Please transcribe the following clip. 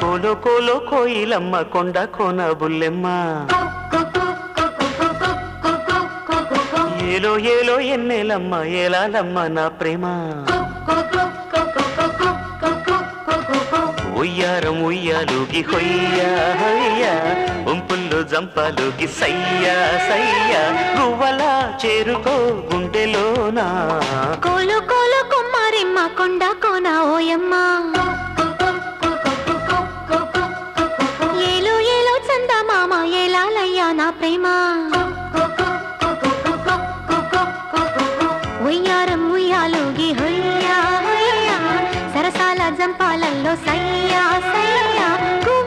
కోలో కోలో కోయిలమ్మ కొండ కోన బుల్లెమ్మ ఏలో ఏలో ఎన్నెలమ్మ ఏలాలమ్మ నా ప్రేమ ఉయ్యారం ఉయ్యాలుగి హొయ్యా హొయ్యా. ఉంపుల్లో జంపాలుగి సయ్యా సయ్యా. నువ్వలా చేరుకో గుండెలోనా. కోలు కోలు కుమ్మారిమ్మ కొండ కోన ఓయమ్మ. ప్రేమా. ఉయ్యారం ఉయ్యాలుగి సన్యాస